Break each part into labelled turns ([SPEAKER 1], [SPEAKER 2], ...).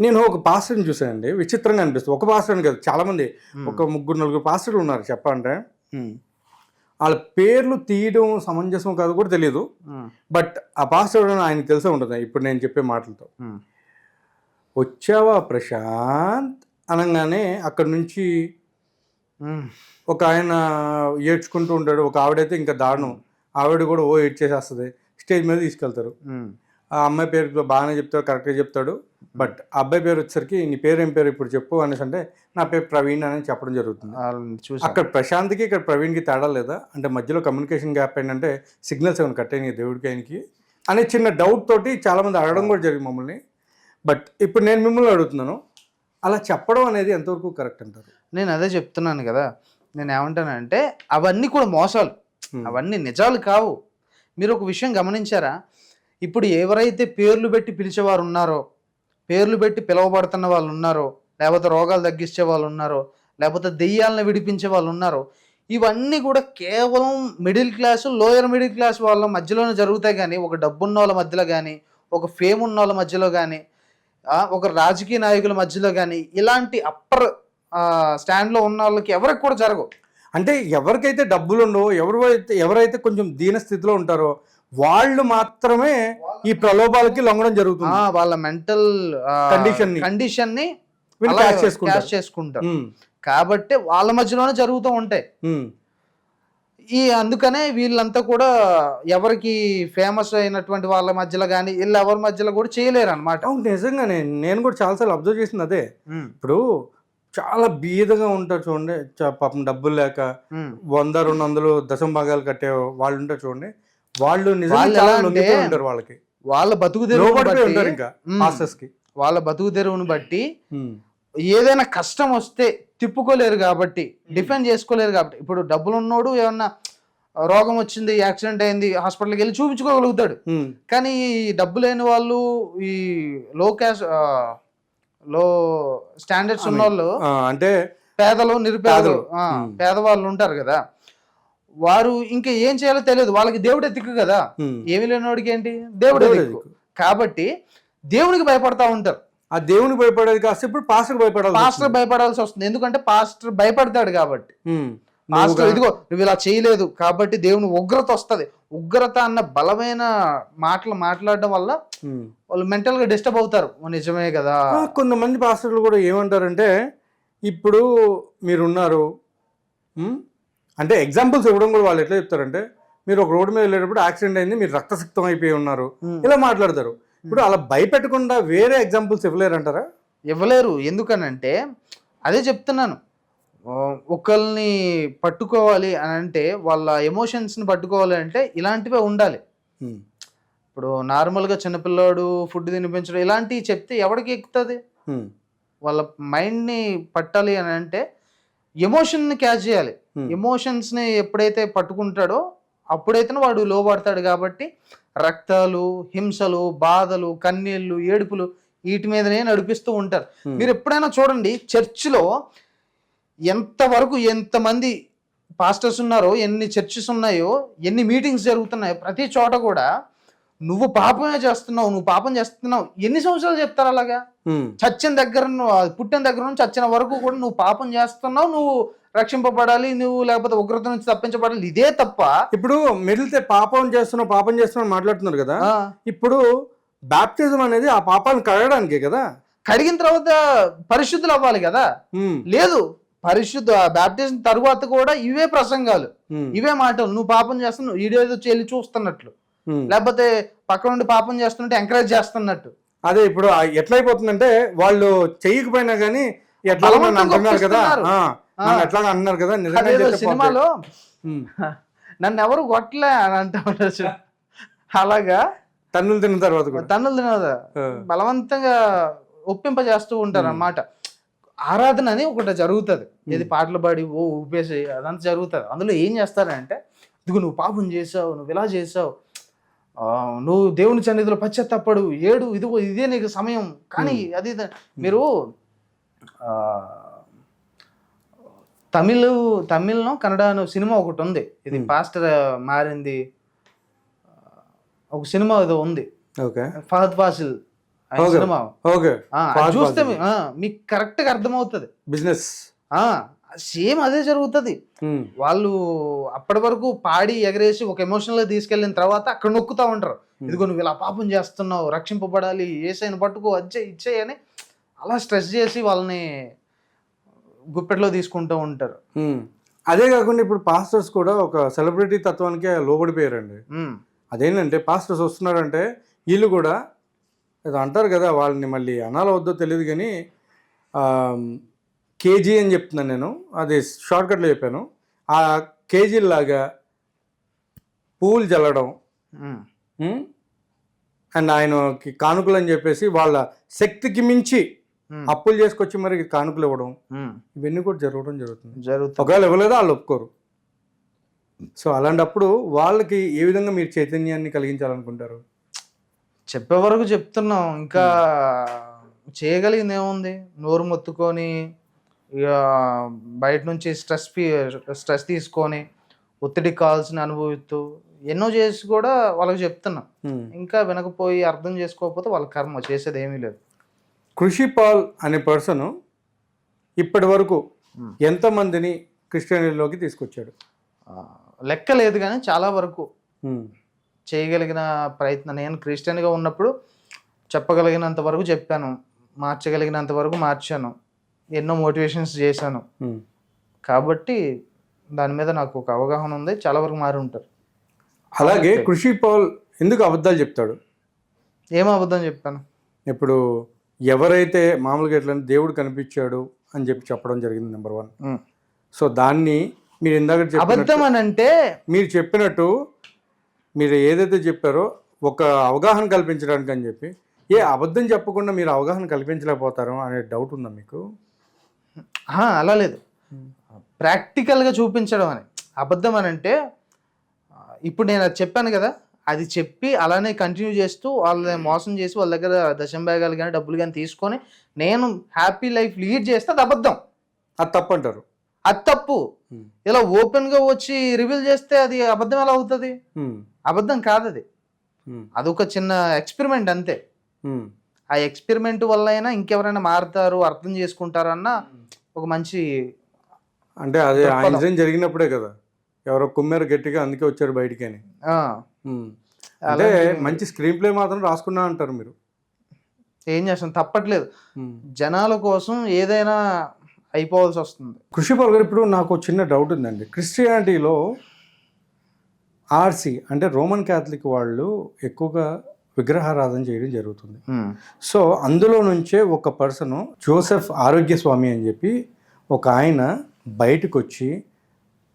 [SPEAKER 1] నేను ఒక పాస్టర్ని చూసానండి విచిత్రంగా అనిపిస్తుంది. ఒక పాస్టర్ని కాదు చాలా మంది ఒక ముగ్గురు నలుగురు పాస్టర్లు ఉన్నారు చెప్పాలంటే. వాళ్ళ పేర్లు తీయడం సమంజసం కాదు కూడా తెలియదు బట్ ఆ పాస్టర్ ఆయనకు తెలిసే ఉంటుంది. ఇప్పుడు నేను చెప్పే మాటలతో. వచ్చావా ప్రశాంత్? అనగానే అక్కడి నుంచి ఒక ఆయన ఏడ్చుకుంటూ ఉంటాడు. ఒక ఆవిడైతే ఇంకా దారుణం. ఆవిడ కూడా ఓ ఏడ్చేసేస్తుంది. స్టేజ్ మీద తీసుకెళ్తారు. ఆ అమ్మాయి పేరు బాగానే చెప్తాడు కరెక్ట్గా చెప్తాడు. బట్ అబ్బాయి పేరు వచ్చేసరికి నీ పేరు ఏం పేరు ఇప్పుడు చెప్పు అనేసి అంటే నా పేరు ప్రవీణ్ అని చెప్పడం జరుగుతుంది.
[SPEAKER 2] చూసి
[SPEAKER 1] అక్కడ ప్రశాంత్కి ఇక్కడ ప్రవీణ్కి తేడా లేదా? అంటే మధ్యలో కమ్యూనికేషన్ గ్యాప్ ఏంటంటే సిగ్నల్స్ ఏమైనా కట్ అయినాయి దేవుడికి ఆయనకి? అనే చిన్న డౌట్ తోటి చాలామంది అడగడం కూడా జరిగింది మమ్మల్ని. బట్ ఇప్పుడు నేను మిమ్మల్ని అడుగుతున్నాను. అలా చెప్పడం అనేది ఎంతవరకు కరెక్ట్ అంటారు?
[SPEAKER 2] నేను అదే చెప్తున్నాను కదా. నేను ఏమంటానంటే అవన్నీ కూడా మోసాలు.
[SPEAKER 1] Hmm.
[SPEAKER 2] అవన్నీ నిజాలు కావు. మీరు ఒక విషయం గమనించారా? ఇప్పుడు ఎవరైతే పేర్లు పెట్టి పిలిచేవారు ఉన్నారో పేర్లు పెట్టి పిలువబడుతున్న వాళ్ళు ఉన్నారో లేకపోతే రోగాలు తగ్గించే వాళ్ళు ఉన్నారో లేకపోతే దెయ్యాలను విడిపించే వాళ్ళు ఉన్నారో ఇవన్నీ కూడా కేవలం middle class lower middle class వాళ్ళ మధ్యలోనే జరుగుతాయి కానీ ఒక డబ్బున్న వాళ్ళ మధ్యలో కానీ ఒక ఫేమ్ ఉన్న వాళ్ళ మధ్యలో కానీ ఒక రాజకీయ నాయకుల మధ్యలో కానీ ఇలాంటి అప్పర్ స్టాండ్లో ఉన్న వాళ్ళకి ఎవరికి కూడా జరగవు.
[SPEAKER 1] అంటే ఎవరికైతే డబ్బులు ఉండవో ఎవరు ఎవరైతే కొంచెం దీన స్థితిలో ఉంటారో వాళ్ళు మాత్రమే ఈ ప్రలోభాలకి లొంగడం జరుగుతుంది.
[SPEAKER 2] వాళ్ళ మెంటల్
[SPEAKER 1] Condition ని. కండిషన్ని చేసుకుంటారు. ఉమ్,
[SPEAKER 2] కాబట్టి వాళ్ళ మధ్యలోనే జరుగుతూ ఉంటాయి.
[SPEAKER 1] ఉమ్,
[SPEAKER 2] ఈ అందుకనే వీళ్ళంతా కూడా ఎవరికి ఫేమస్ అయినటువంటి వాళ్ళ మధ్యలో కానీ వీళ్ళు ఎవరి మధ్యలో కూడా చేయలేరు అనమాట
[SPEAKER 1] నిజంగానే నేను కూడా చాలాసార్లు అబ్జర్వ్ చేసింది అదే. ఇప్పుడు చాలా బీదగా ఉంటారు చూడండి పాపం డబ్బులు లేక వంద రెండు వందలు దశం భాగాలు కట్టే వాళ్ళు ఉంటారు చూడండి. వాళ్ళు నిజంగా వాళ్ళకి.
[SPEAKER 2] వాళ్ళ బతుకు
[SPEAKER 1] ఇంకా మాస్టర్స్కి.
[SPEAKER 2] వాళ్ళ బతుకు తెరువును బట్టి ఏదైనా కష్టం వస్తే తిప్పుకోలేరు కాబట్టి డిఫెండ్ చేసుకోలేరు కాబట్టి ఇప్పుడు డబ్బులు ఉన్నోడు ఏమన్నా రోగం వచ్చింది యాక్సిడెంట్ అయింది హాస్పిటల్కి వెళ్ళి చూపించుకోగలుగుతాడు. కానీ ఈ డబ్బు లేని వాళ్ళు ఈ లో క్యాష్లో స్టాండర్డ్స్ ఉన్న వాళ్ళు
[SPEAKER 1] అంటే
[SPEAKER 2] పేదలు నిరుపేదలు. పేదవాళ్ళు ఉంటారు కదా. వారు ఇంకా ఏం చేయాలో తెలియదు. వాళ్ళకి దేవుడే దిక్కు కదా. ఏమి లేనివాడికి ఏంటి? దేవుడే దిక్కు. కాబట్టి దేవునికి భయపడతా ఉంటారు.
[SPEAKER 1] ఆ దేవునికి భయపడేది కాస్త ఇప్పుడు పాస్టర్ భయపడాలి
[SPEAKER 2] పాస్టర్ భయపడాల్సి వస్తుంది. ఎందుకంటే పాస్టర్ భయపడతాడు కాబట్టి. మాస్టర్ ఇదిగో నువ్వు ఇలా చేయలేదు కాబట్టి దేవుని ఉగ్రత వస్తది. ఉగ్రత అన్న బలమైన మాటలు మాట్లాడడం వల్ల. వాళ్ళు మెంటల్గా డిస్టర్బ్ అవుతారు. "ఓ, నిజమే కదా.
[SPEAKER 1] కొంతమంది పాస్టర్లు కూడా ఏమంటారంటే ఇప్పుడు మీరున్నారు. అంటే ఎగ్జాంపుల్స్ ఇవ్వడం కూడా వాళ్ళు ఎట్లా చెప్తారంటే మీరు ఒక రోడ్డు మీద వెళ్ళేటప్పుడు యాక్సిడెంట్ అయింది మీరు రక్తసిక్తం అయిపోయి ఉన్నారు. ఇలా మాట్లాడతారు. ఇప్పుడు అలా భయపెట్టకుండా వేరే ఎగ్జాంపుల్స్ ఇవ్వలేరంటారా?
[SPEAKER 2] ఇవ్వలేరు. ఎందుకనంటే అదే చెప్తున్నాను. ఆ, ఒకళ్ళని పట్టుకోవాలి అని అంటే వాళ్ళ ఎమోషన్స్ని పట్టుకోవాలి అంటే ఇలాంటివే ఉండాలి. ఇప్పుడు నార్మల్గా చిన్నపిల్లాడు ఫుడ్ తినిపించడం ఇలాంటివి చెప్తే ఎవరికి ఎక్కుతుంది? వాళ్ళ మైండ్ని పట్టాలి అని అంటే ఎమోషన్ని క్యాచ్ చేయాలి. ఎమోషన్స్ని ఎప్పుడైతే పట్టుకుంటాడో అప్పుడైతే వాడు లోబడతాడు కాబట్టి రక్తాలు హింసలు బాధలు కన్నీళ్ళు ఏడుపులు వీటి మీదనే నడిపిస్తూ ఉంటారు
[SPEAKER 1] ఉమ్.
[SPEAKER 2] మీరు ఎప్పుడైనా చూడండి చర్చిలో ఎంతవరకు ఎంతమంది పాస్టర్స్ ఉన్నారో ఎన్ని చర్చెస్ ఉన్నాయో ఎన్ని మీటింగ్స్ జరుగుతున్నాయో ప్రతి చోట కూడా నువ్వు పాపమే చేస్తున్నావు నువ్వు పాపం చేస్తున్నావు ఎన్ని సంవత్సరాలు చెప్తారు అలాగా చచ్చిన దగ్గర పుట్టిన దగ్గర నుంచి చచ్చిన వరకు కూడా నువ్వు పాపం చేస్తున్నావు నువ్వు రక్షింపబడాలి నువ్వు లేకపోతే ఉగ్రత నుంచి తప్పించబడాలి. ఇదే తప్ప
[SPEAKER 1] ఇప్పుడు మిడిల్తే పాపం చేస్తున్నావు పాపం చేస్తున్నావు మాట్లాడుతున్నారు కదా. ఇప్పుడు బాప్తిజం అనేది ఆ పాపాలను కడగడానికే కదా.
[SPEAKER 2] కడిగిన తర్వాత పరిశుద్ధులు అవ్వాలి కదా. లేదు పరిశుద్ధ బ్యాప్టిజం తరువాత కూడా ఇవే ప్రసంగాలు. ఇవే మాటలు. నువ్వు పాపం చేస్తున్నావు ఈడేదో చెల్లి చూస్తున్నట్లు. లేకపోతే పక్క నుండి పాపం చేస్తుంటే ఎంకరేజ్ చేస్తున్నట్టు.
[SPEAKER 1] అదే ఇప్పుడు ఎట్లయిపోతుందంటే వాళ్ళు చెయ్యకపోయినా కానీ ఎట్లా అంటున్నారు కదా. ఎట్లా అంటున్నారు కదా
[SPEAKER 2] సినిమాలో. నన్ను ఎవరు కొట్టలే అని అంటా ఉంటారు చూడు. అలాగా?
[SPEAKER 1] తన్నులు తిన్న తర్వాత కూడా.
[SPEAKER 2] తన్నులు తినదా
[SPEAKER 1] ఆ,
[SPEAKER 2] బలవంతంగా ఒప్పింపజేస్తూ ఉంటారు అన్నమాట. ఆరాధన అని ఒకటి జరుగుతుంది. ఇది పాటలు పాడి ఓ ఊపేసి అదంతా జరుగుతుంది. అందులో ఏం చేస్తారంటే ఇదిగో నువ్వు పాపం చేసావు నువ్వు ఇలా చేసావు నువ్వు దేవుని సన్నిధిలో పశ్చాత్తపడు ఏడు ఇదిగో ఇదే నీకు సమయం. కానీ అది ఇది- మీరు తమిళ్ తమిళ్ళో కన్నడ సినిమా ఒకటి ఉంది. ఇది పాస్టర్ మారింది. ఒక సినిమా ఏదో ఉంది.
[SPEAKER 1] Okay. Fahadh
[SPEAKER 2] Faasil. Cinema.
[SPEAKER 1] Okay.
[SPEAKER 2] చూస్తే మీకు కరెక్ట్గా అర్థమవుతుంది.
[SPEAKER 1] బిజినెస్.
[SPEAKER 2] సేమ్ అదే జరుగుతుంది. వాళ్ళు అప్పటి వరకు పాడి ఎగరేసి ఒక ఎమోషనల్ తీసుకెళ్ళిన తర్వాత అక్కడ నొక్కుతా ఉంటారు. ఇదిగో నువ్వు ఇలా పాపం చేస్తున్నావు రక్షింపబడాలి ఏసైన పట్టుకో అచ్చే ఇచ్చే అని అలా స్ట్రెస్ చేసి వాళ్ళని గుప్పెట్లో తీసుకుంటూ ఉంటారు.
[SPEAKER 1] అదే కాకుండా ఇప్పుడు పాస్టర్స్ కూడా ఒక సెలబ్రిటీ తత్వానికే లోబడిపోయారండి. అదేంటంటే పాస్టర్స్ వస్తున్నారంటే వీళ్ళు కూడా ఏదో అంటారు కదా వాళ్ళని మళ్ళీ అనాలో వద్దో తెలియదు కానీ కేజీ అని చెప్తున్నాను నేను. అది షార్ట్కట్లో చెప్పాను. ఆ కేజీ లాగా పూలు చల్లడం అండ్ ఆయనకి కానుకలు అని చెప్పేసి వాళ్ళ శక్తికి మించి అప్పులు చేసుకొచ్చి మరి కానుకలు ఇవ్వడం. ఇవన్నీ కూడా జరగడం జరుగుతుంది.
[SPEAKER 2] జరుగుతుంది.
[SPEAKER 1] ఒకవేళ ఇవ్వలేదో వాళ్ళు ఒప్పుకోరు. సో అలాంటప్పుడు వాళ్ళకి ఏ విధంగా మీరు చైతన్యాన్ని కలిగించాలనుకుంటారు?
[SPEAKER 2] చెప్పే వరకు చెప్తున్నాం. ఇంకా చేయగలిగింది ఏముంది? నోరు మొత్తుకొని బయట నుంచి స్ట్రెస్ స్ట్రెస్ తీసుకొని ఒత్తిడికి కావాల్సిన అనుభవిస్తూ ఎన్నో చేసి కూడా వాళ్ళకి చెప్తున్నాం. ఇంకా వినకపోయి అర్థం చేసుకోకపోతే వాళ్ళ కర్మ చేసేది ఏమీ లేదు.
[SPEAKER 1] కృషి పాల్ అనే పర్సన్ ఇప్పటి వరకు. ఎంతమందిని క్రిస్టియనిటీలోకి తీసుకొచ్చాడు?
[SPEAKER 2] లెక్క లేదు కానీ చాలా వరకు చేయగలిగిన ప్రయత్నం. నేను క్రిస్టియన్గా ఉన్నప్పుడు చెప్పగలిగినంత వరకు చెప్పాను. మార్చగలిగినంత వరకు మార్చాను. ఎన్నో మోటివేషన్స్ చేశాను. కాబట్టి దాని మీద నాకు ఒక అవగాహన ఉంది. చాలా వరకు మారి ఉంటారు.
[SPEAKER 1] అలాగే. కృషి పాల్ ఎందుకు అబద్ధాలు చెప్తాడు?
[SPEAKER 2] ఏం అబద్ధం చెప్పాను?
[SPEAKER 1] ఇప్పుడు ఎవరైతే మామూలుగా ఎట్లా దేవుడు కనిపించాడు అని చెప్పి చెప్పడం జరిగింది నెంబర్ వన్. సో దాన్ని మీరు ఇందాక
[SPEAKER 2] అబద్ధం అని అంటే
[SPEAKER 1] మీరు చెప్పినట్టు మీరు ఏదైతే చెప్పారో ఒక అవగాహన కల్పించడానికి అని చెప్పి ఏ అబద్ధం చెప్పకుండా మీరు అవగాహన కల్పించలేకపోతారు అనే డౌట్ ఉందా మీకు?
[SPEAKER 2] అలా లేదు ప్రాక్టికల్గా చూపించడం అని అబద్ధం అని అంటే ఇప్పుడు నేను అది చెప్పాను కదా అది చెప్పి అలానే కంటిన్యూ చేస్తూ వాళ్ళని మోసం చేసి వాళ్ళ దగ్గర దశం బ్యాగాలు కానీ డబ్బులు కానీ తీసుకొని నేను హ్యాపీ లైఫ్ లీడ్ చేస్తే అది అబద్ధం
[SPEAKER 1] అది తప్పు అంటారు
[SPEAKER 2] అది తప్పు. ఇలా ఓపెన్గా వచ్చి రివీల్ చేస్తే అది అబద్ధం ఎలా అవుతుంది. అబద్ధం కాదు అది. అదొక చిన్న ఎక్స్పెరిమెంట్ అంతే. ఆ ఎక్స్పెరిమెంట్ వల్ల అయినా ఇంకెవరైనా మారుతారు అర్థం చేసుకుంటారు అన్న ఒక మంచి
[SPEAKER 1] అంటే అది ఆ. ఇన్సిడెంట్ జరిగినప్పుడే కదా. ఎవరో కుమ్మారు గట్టిగా అందుకే వచ్చారు బయటికి అని. అంటే
[SPEAKER 2] అలాంటి-
[SPEAKER 1] మంచి స్క్రీన్ ప్లే మాత్రం రాసుకున్నా అంటారు మీరు.
[SPEAKER 2] ఏం చేస్తాం? తప్పట్లేదు. జనాల కోసం ఏదైనా అయిపోవాల్సి వస్తుంది.
[SPEAKER 1] కృషి గారు ఇప్పుడు నాకు చిన్న డౌట్ ఉందండి. క్రిస్టియానిటీలో ఆర్సి అంటే రోమన్ క్యాథలిక్ వాళ్ళు ఎక్కువగా విగ్రహారాధన చేయడం జరుగుతుంది. సో అందులో నుంచే ఒక పర్సన్ జోసెఫ్ ఆరోగ్య స్వామి అని చెప్పి ఒక ఆయన బయటకు వచ్చి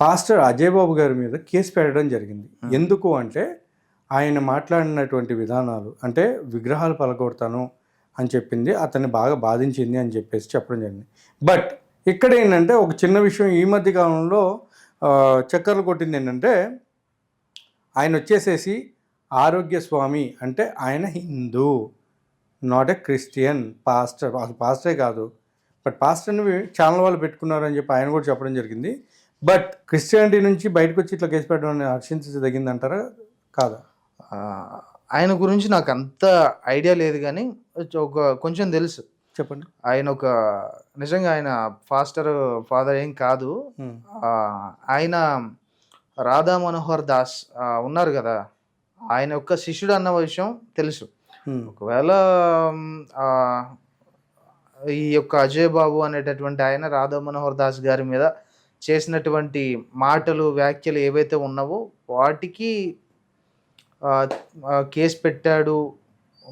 [SPEAKER 1] పాస్టర్ అజయ్ బాబు గారి మీద కేసు పెట్టడం జరిగింది. ఎందుకు అంటే ఆయన మాట్లాడినటువంటి విధానాలు అంటే విగ్రహాలు పలకొడతాను అని చెప్పింది అతన్ని బాగా బాధించింది అని చెప్పేసి చెప్పడం జరిగింది. బట్ ఇక్కడ ఏంటంటే ఒక చిన్న విషయం ఈ మధ్య కాలంలో చక్కర్లు కొట్టింది ఏంటంటే ఆయన వచ్చేసేసి ఆరోగ్య స్వామి అంటే ఆయన Hindu not a Christian pastor అసలు పాస్టరే కాదు. బట్ పాస్టర్ని ఛానల్ వాళ్ళు పెట్టుకున్నారు అని చెప్పి ఆయన కూడా చెప్పడం జరిగింది. బట్ క్రిస్టియానిటీ నుంచి బయటకు వచ్చి ఇట్లా కేసు పెట్టడం అనేది హర్షించదగింది అంటారా కాదా
[SPEAKER 2] ఆయన గురించి నాకు అంత ఐడియా లేదు కానీ ఒక కొంచెం తెలుసు.
[SPEAKER 1] చెప్పండి.
[SPEAKER 2] ఆయన ఒక నిజంగా ఆయన ఫాస్టర్ ఫాదర్ ఏం కాదు. ఆ, ఆయన రాధా మనోహర్ దాస్ ఉన్నారు కదా? ఆయన యొక్క శిష్యుడు అన్న విషయం తెలుసు. ఒకవేళ ఈ యొక్క అజయ్ బాబు అనేటటువంటి ఆయన రాధా మనోహర్ దాస్ గారి మీద చేసినటువంటి మాటలు వ్యాఖ్యలు ఏవైతే ఉన్నావో వాటికి కేసు పెట్టాడు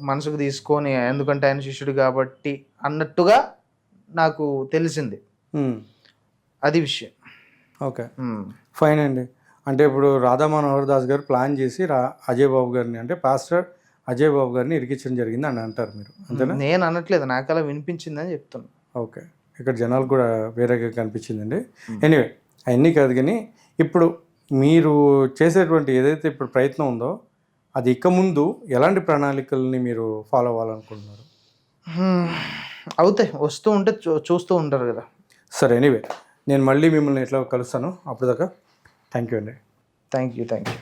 [SPEAKER 2] మనసుకు తీసుకొని ఎందుకంటే ఆయన శిష్యుడు కాబట్టి అన్నట్టుగా నాకు తెలిసింది. అది విషయం.
[SPEAKER 1] ఓకే. ఫైన్ అండి. అంటే ఇప్పుడు రాధా మనోహర్ దాస్ గారు ప్లాన్ చేసి రా అజయ్ బాబు గారిని అంటే పాస్టర్ అజయ్ బాబు గారిని ఇరికించడం జరిగింది అని అంటారు మీరు. అంతేనా?
[SPEAKER 2] నేను అనట్లేదు నాకు అలా వినిపించిందని చెప్తున్నా.
[SPEAKER 1] ఓకే. ఇక్కడ జనాలు కూడా వేరేగా కనిపించిందండి. ఎనీవే అవన్నీ కాదు కానీ ఇప్పుడు మీరు చేసేటువంటి ఏదైతే ఇప్పుడు ప్రయత్నం ఉందో అది ఇక ముందు ఎలాంటి ప్రణాళికల్ని మీరు ఫాలో అవ్వాలనుకుంటున్నారు.
[SPEAKER 2] అవుతాయి వస్తూ ఉంటే చూ- చూస్తూ ఉంటారు కదా.
[SPEAKER 1] సరే ఎనీవే నేను మళ్ళీ మిమ్మల్ని ఎట్లా కలుస్తాను. అప్పుడు దాకా థ్యాంక్ యూ అండి
[SPEAKER 2] థ్యాంక్ యూ థ్యాంక్ యూ